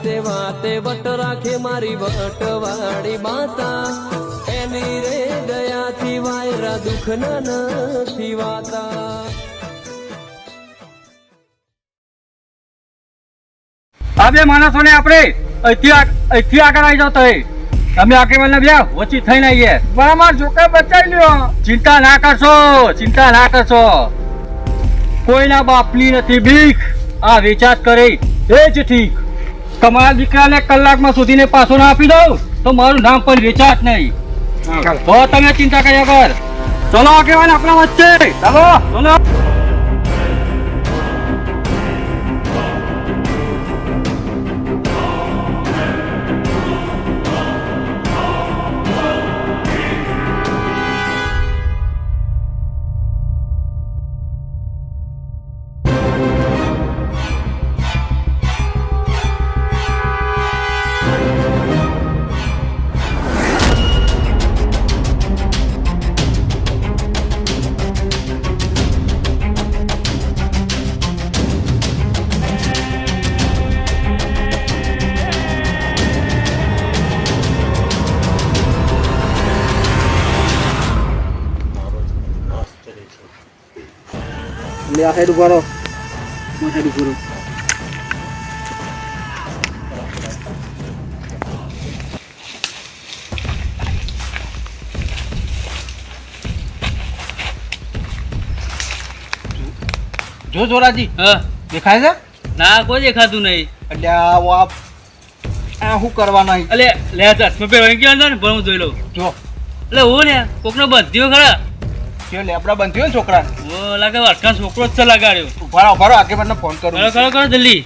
વાતે વાતે વટ રાખે મારી વટવાળી માતા. એની રે દયાથી વાયરા દુઃખ નથી વાતા. આ બે માણસોને આપણે અહીંથી અહીંથી આગળ આવી જાવ તો. તમે આગેવાન બે ઓછી થઈને આવીએ. બરાબર અમાર બચાવી લ્યો. ચિંતા ના કરશો ચિંતા ના કરશો. કોઈના બાપની નથી બીક આ વિચાર કરી એ જ ઠીક. તમારા દીકરાને કલાકમાં સુધીને પાછો ના આપી દઉં? તો મારું નામ પણ વેચાત નહીં. તો તમે ચિંતા કર્યા કર. ચલો આગેવાન આપણા વચ્ચે. ચલો ચલો. લે આ સાઈડ ઊભા રહો આ સાઈડ ઊભો રહો જો જોરાજી હા. દેખાય છે? ના કોઈ દેખાતું નહીં. એટલે આ આ આ શું કરવાના? અલે લે ચશ્મા પહેરવાની ગયો ને પણ હું જોઈ લઉં. જો. એટલે હું ને કોકનો બંધ્યો ખરા જો લેબડા બંધ્યો ને છોકરા ઓ લાગે વાટકા છોકરો જ છે લગાડ્યો. ઊભા રહો ઊભા આગળ મને ફોન કરો ખરો ખરો જલ્દી.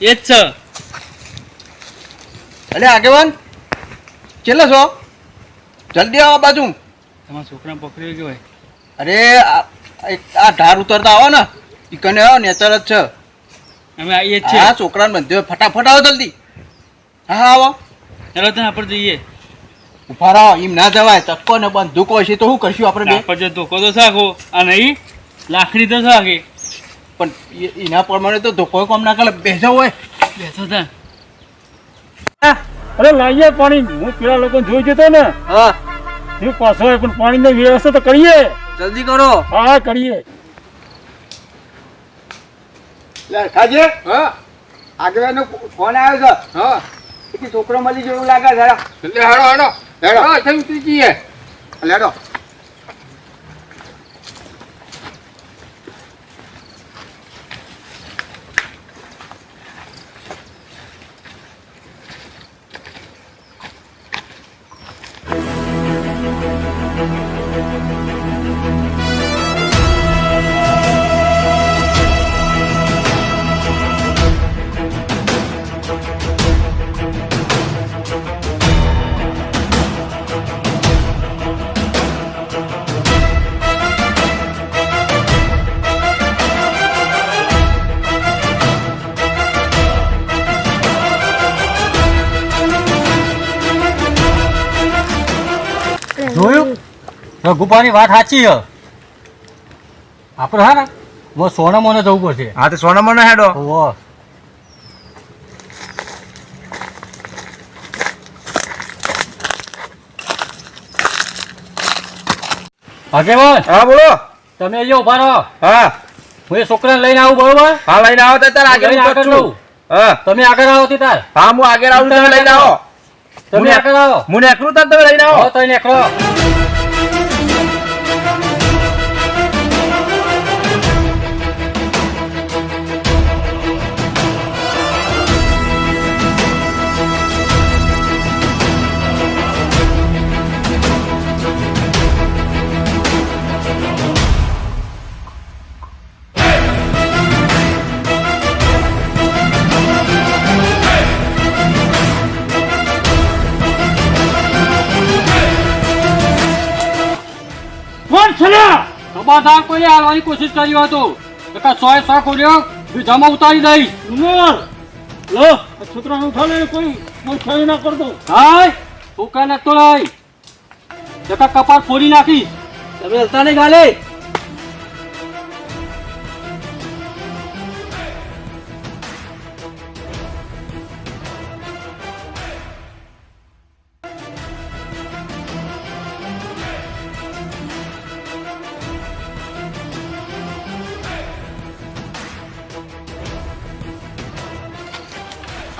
એ જ છે. એટલે આગેવાન છેલ્લે છો? જલ્દી આવો બાજુ. તમારા છોકરા પકડી ગયો હોય અરે આ ઢાર ઉતરતા આવો ને. કને આવો નેચર જ છે. અમે આવીએ જ હા છીએ છોકરાને બંધ્યો. ફટાફટ આવો જલ્દી. હા હા આવો. ચાલો ત્યાં આપણે જઈએ. ઊભા રહો એમ ના જવાય. ચક્કો ને બંદૂકો છે તો શું કરશું આપણે બે? ધોકો તો સાખો અને એ લાકડી તો સાખે પણ એ- એના પ્રમાણે તો ધોકો કોમ ના કરે. બેસો હોય. બેસો તા અરે લાવીએ પાણી. હું પેલા લોકો જોઈ જતો ને. હા. એ પાછો હોય પણ પાણીની વ્યવસ્થા તો કરીએ. જલ્દી કરો. હા કરીએ. ખાજે. હા. આગળ ફોન આવ્યો છે. હા. કે છોકરો મળી જેવું લાગે જરા એટલે હાડો હેડો. હેડો હા થઈ ઉતરી જઈએ રઘુપાની વાત સાચી છે આપણે હા ને હું સોના જવું પડશે. હા તો સોનામાં હેડો. ઓહો હા બોલો. તમે અહીંયા ઊભા રહો. હા. હું એ છોકરાને લઈને આવું બરોબર? હા લઈને આવો તો તાર આગળ આગળ જવું. હા. તમે આગળ આવો તી તાર. હા હું આગળ આવું તમે લઈને આવો. તમે આગળ આવો. હું નેકરું તાર તમે લઈને આવો. આવો તો છે ને ખબરદાર કોઈને હાલવાની કોશિશ કરી હોય તો. નકર સોય સો ખોલ્યો? બીજામાં ઉતારી દઈશ. ઉમર! લો છોકરાને ઉઠાડે કોઈ કોઈ ના કરતો હાય તો લઈ. નકર કપાળ ફોડી નાખી તમે હલતા નહીં ગાલે?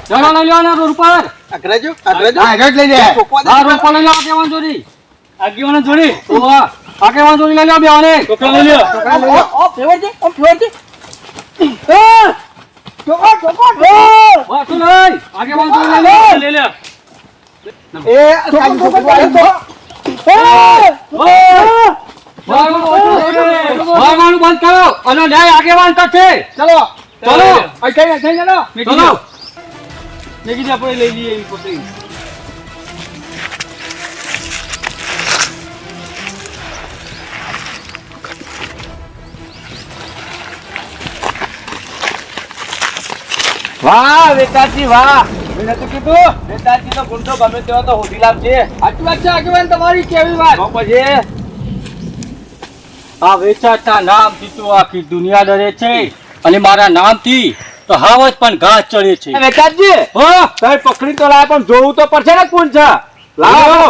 ચલો લઈ લો ને રોડ પર અઘરાજો અઘરાજો હા લઈ લે. લઈ લો આગેવાન જોડી. આગેવાનો જોડી. ઓવા આગેવાન જોડી લઈ લો બેવાને. છોકરા લઈ લ્યો વાસુ લઈ આગેવાન જોડી લઈ લો. લઈ લ્યો એ ખાલી છોકરો તો આગેવાન કરશે ચલો. ચલો. ચલો. કીધું આપણે લઈ લઈએ એવી પોતે વાહ વેતાજી વાહ. મેં નતું કીધું વેતાજી તો ગુંડો ગમે તેવો તો હોધી લાવજે. સાચી વાત છે આગેવાન તમારી કેવી વાત? પછી આ વેચાતા નામથી તો આખી દુનિયા ડરે છે. અને મારા નામથી તો હાવજ પણ ઘાસ ચડે છે. વેતાજી! હો? તમે પકડી તો લાવે પણ જોવું તો પડશે ને કોણ છે? લાવો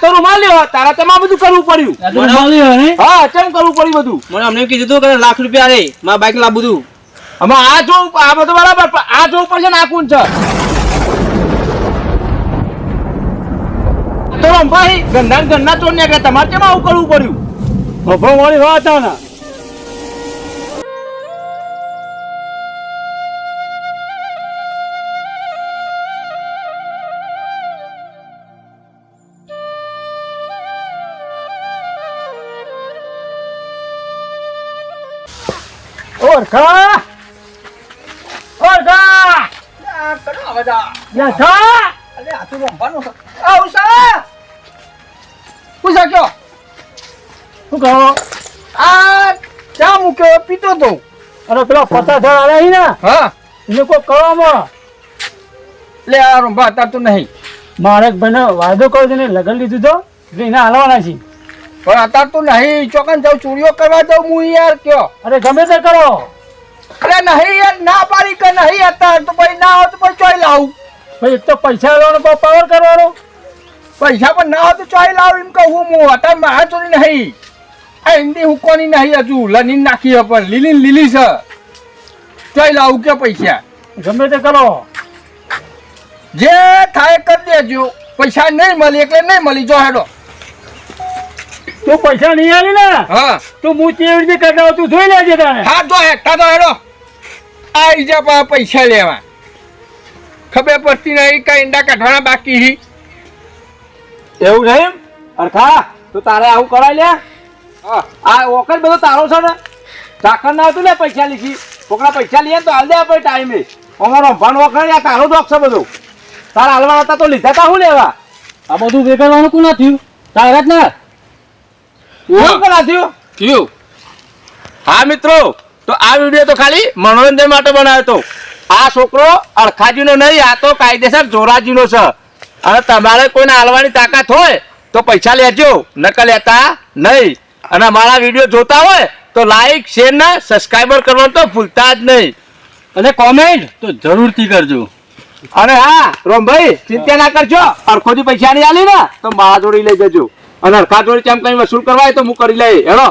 તો રૂમાલ લેવો તારા તમા બધું કરવું પડ્યું. હા કેમ કરવું પડ્યું બધું? મને અમને કીધું હતું કે લાખ રૂપિયા રે મારા બાઈક લાવું બધું. આમાં આ જોવું આ બધું બરાબર આ જોવું પડશે ને આ કોણ છે? તો ગંધા ગંધા ચોર ને તમારે કેમ આવું કરવું પડ્યું? વાળી વાત ને. ઓરખા! ઓરખા! યથા શું કહો? આ ચા મૂક્યો? પીતો તો. અરે પેલા પચાસ હજાર આવ્યા ને? હા. એને કોઈ કરવામાં લે આ રૂંભા અત્યારે તો નહીં. મારે ભાઈને વાયદો કર્યો છે ને લગન લીધું તો. એટલે એને હાલવાના છે. પણ અત્યારે તો નહીં. ચોકન જાઉં ચોરીઓ કરવા જાઉં હું યાર કયો. અરે ગમે તે કરો. અરે નહીં યાર ના પાડી કે નહીં અત્યારે તો ભાઈ ના હોત પછી ચોઈ લાવું. ભાઈ એક તો પૈસા લેવાનો પાવર કરવાનો. પૈસા પણ ના હોત ચોઈ લાવું એમ કહું હું. અત્યારે મારા ચોરી નહીં. આ હું કોની નહીં હજુ? લની નાખી પણ લીલી લીલી છે. ચોઈ લાવું કે પૈસા? ગમે તે કરો. જે થાય કરી દેજો. પૈસા નહીં મળી એટલે નહીં મળી. જો હેડો. તું પૈસા નહીં આલી ને હા. તું હું કેવી રીતે કરતા તું જોઈ લેજે તારે હા જો હેઠા તો હેડો. આવી જા પા પૈસા લેવા. ખબર પડતી નહીં કઈ ઈંડા કાઢવાના બાકી હી. એવું નહીં? અરખા તો તારે આવું કરાય લે આ વખત બધો તારો છે ને? ચાકર ના હતું ને પૈસા લીધી. છોકરા પૈસા લઈએ તો હાલ દે આપણે ટાઈમે અમારો ભણ વખણ આ તારો દોખ છે બધું. તારા હાલવા હતા તો લીધા તા શું લેવા? આ બધું વેગાડવાનું કોના થયું તારે જ ને એવું કરા થયું થયું હા મિત્રો. તો આ વીડિયો તો ખાલી મનોરંજન માટે બનાવ્યો હતો. આ છોકરો અડખાજીનો નહીં આ તો કાયદેસર જોરાજીનો છે. અને તમારે કોઈને હાલવાની તાકાત હોય તો પૈસા લેજો. નકલ લેતા નહીં. અને મારા વીડિયો જોતા હોય તો લાઈક શેર ને સબસ્ક્રાઈબર કરવાનું તો ભૂલતા જ નહીં. અને કોમેન્ટ તો જરૂરથી કરજો. અને હા, રોમભાઈ, ચિંતા ના કરજો. અરખોથી પૈસા નહીં આલી ને, તો મારા જોડી લઈ જજો. અને અરખા જોડી કેમ કઈ વસૂલ કરવા તો હું કરી લઈ હેલો